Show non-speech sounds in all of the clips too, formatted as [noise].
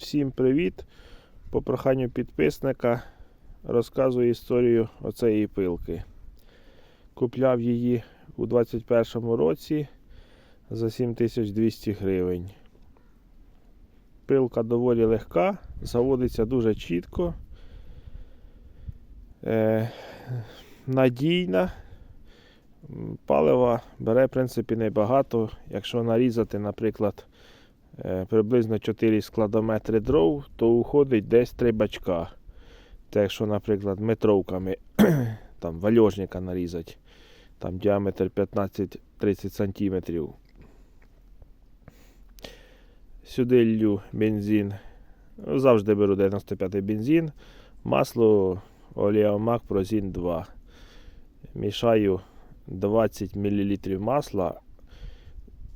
Всім привіт! По проханню підписника розказую історію оцеї пилки. Купляв її у 2021 році за 7200 гривень. Пилка доволі легка, заводиться дуже чітко, е, надійна. Палива бере, в принципі, небагато. Якщо нарізати, наприклад, приблизно 4 складометри дров, то уходить десь 3 бачка. Це якщо, наприклад, метровками [clears throat] там вальожника нарізати, там діаметр 15-30 см. Сюди лью бензин. Ну, Завжди беру 95 бензин, масло олеомак Прозін 2. Мішаю 20 мл масла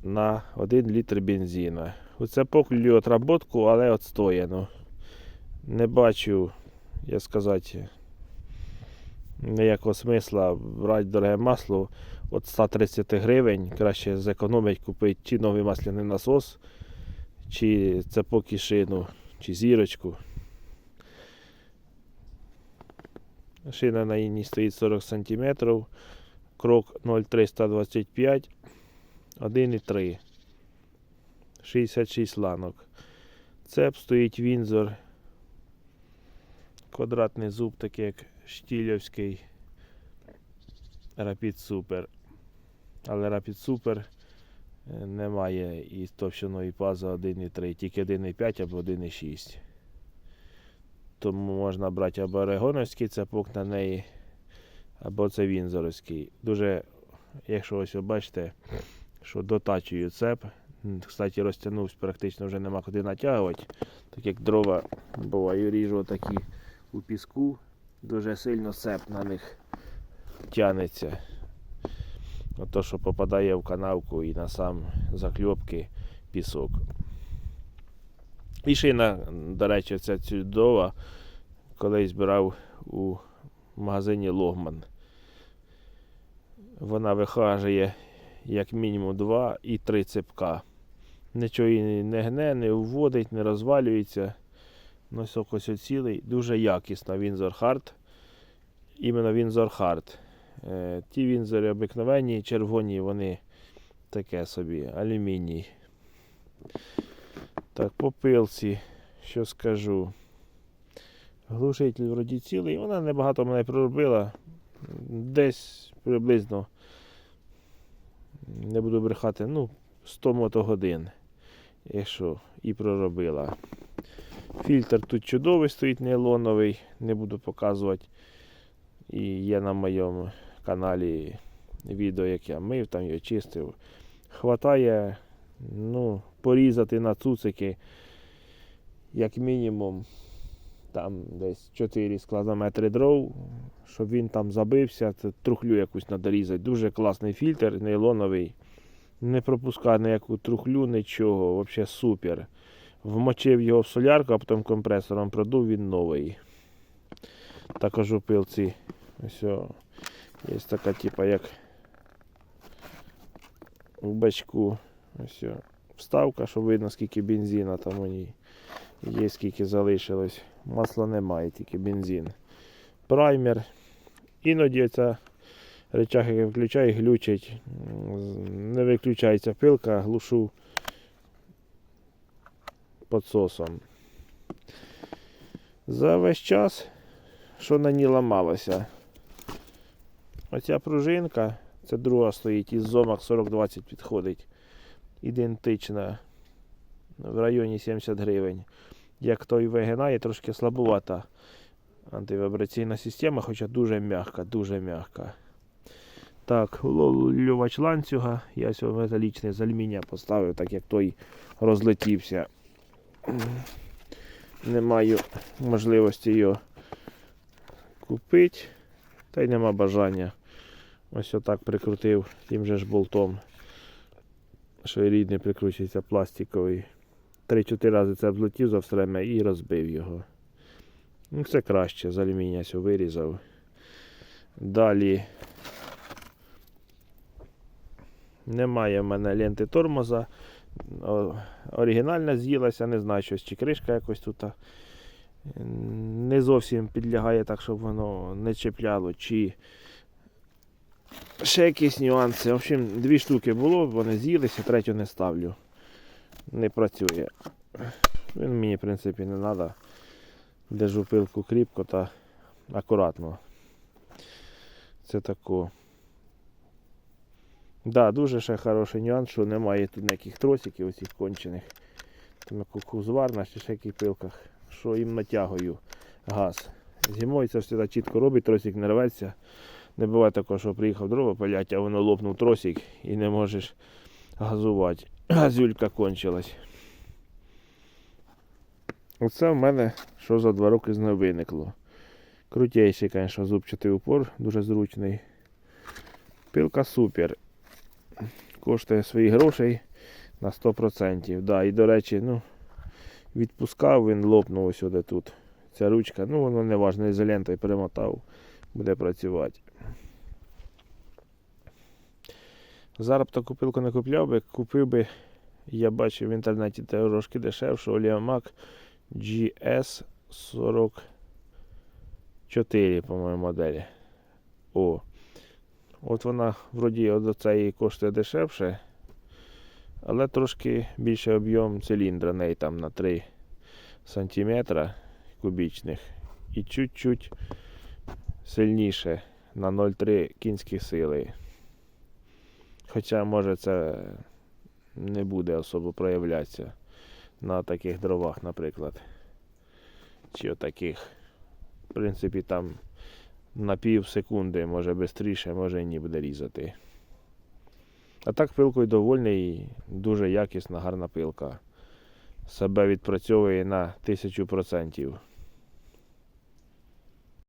на 1 літр бензина. Оце поклюю отработку, але отстояно. Не бачу, я сказати, ніякого смисла брати дороге масло від 130 гривень. Краще зекономить купити чи новий масляний насос, чи цепок і шину, чи зірочку. Шина на ній стоїть 40 см, крок 0,325, 1,3. 66 ланок. Цеп стоїть Вінзор. Квадратний зуб, такий як штілівський Rapid Super. Але Rapid Super е, немає і товщиної пази 1,3, тільки 1,5 або 1,6. Тому можна брати або орегоновський цепок на неї, або це вінзоровський. Дуже, якщо ось ви бачите, що дотачую цеп. Кстати, розтягнувся, практично вже нема куди натягувати. Так як дрова буває, ріжу такі у піску, дуже сильно цеп на них тянеться. Ото, що попадає в канавку і на сам закльопки пісок. І шина, до речі, ця чудова, колись брав у магазині Логман. Вона вихажує як мінімум 2 і 3 цепка. Нічого її не гне, не вводить, не розвалюється. Носок ось оцілий. Дуже якісно Windsor Hard. Іменно Windsor Hard. Е, ті Вінзори обикновенні, червоні, вони таке собі, алюміній. Так, по пилці, що скажу. Глушитель вроді цілий, вона небагато мене проробила. Десь приблизно, не буду брехати, ну, 100 мотогодин, якщо і проробила. Фільтр тут чудовий стоїть нейлоновий, не буду показувати. І є на моєму каналі відео, як я мив, там його чистив. Хватає ну, порізати на цуцики, як мінімум, там десь 4 складометри дров, щоб він там забився, трухлю якусь треба різати. Дуже класний фільтр, нейлоновий. Не пропускає ніяку трухлю, нічого, взагалі супер. Вмочив його в солярку, а потім компресором продув, він новий. Також у пилці ось є така, типа, як у бачку. Ось вставка, щоб видно, скільки бензина там у ній є, скільки залишилось. Масла немає, тільки бензин. Праймер. Іноді ця речах, як включаю, глючить. Не виключається пилка, глушу підсосом. За весь час, що на ній ламалося. Оця пружинка, це друга стоїть, із зомак 40-20 підходить. Ідентична. В районі 70 гривень. Як той вигинає, трошки слабувата антивібраційна система, хоча дуже м'яка, дуже м'яка. Так, ловлювач ланцюга. Я сьогодні металічний з алюмінія поставив, так як той розлетівся. Не маю можливості його купити. Та й нема бажання. Ось отак прикрутив тим же ж болтом. Що рідний прикручується пластиковий. 3-4 рази це облетів за все і розбив його. Ну, це краще, з алюмінія вирізав. Далі немає в мене ленти тормоза. Оригінальна з'їлася, не знаю, щось, чи кришка якось тут не зовсім підлягає так, щоб воно не чіпляло, чи ще якісь нюанси. В общем, дві штуки було, вони з'їлися, третю не ставлю. Не працює. Він мені, в принципі, не треба. Держу пилку кріпко та акуратно. Це тако. Да, дуже ще хороший нюанс, що немає тут ніяких тросиків оцих кончених. Там як у кузварна чи ще яких пилках, що їм натягую газ. Зимою це завжди чітко робить, тросик не рветься. Не буває такого, що приїхав дрова палять, а воно лопнув тросик і не можеш газувати. [coughs] Газюлька кончилась. Оце в мене що за два роки з нею виникло. Крутейший, звісно, зубчатий упор, дуже зручний. Пилка супер. Коштує своїх грошей на 100%. Да, і, до речі, ну, відпускав, він лопнув ось сюди тут. Ця ручка, ну воно не важно, ізолентою перемотав, буде працювати. Зараз б таку пилку не купляв би, купив би, я бачив в інтернеті трошки дешевше, Оліамак GS 44, по-моєму, моделі. О. От вона вроді от цієї коштує дешевше, але трошки більший об'єм циліндра неї там на 3 см кубічних і чуть-чуть сильніше на 0,3 кінські сили. Хоча може це не буде особо проявлятися на таких дровах, наприклад. Чи отаких. В принципі, там на пів секунди, може швидше, може ні буде різати. А так пилкою довольний, дуже якісна, гарна пилка. Себе відпрацьовує на 1000%.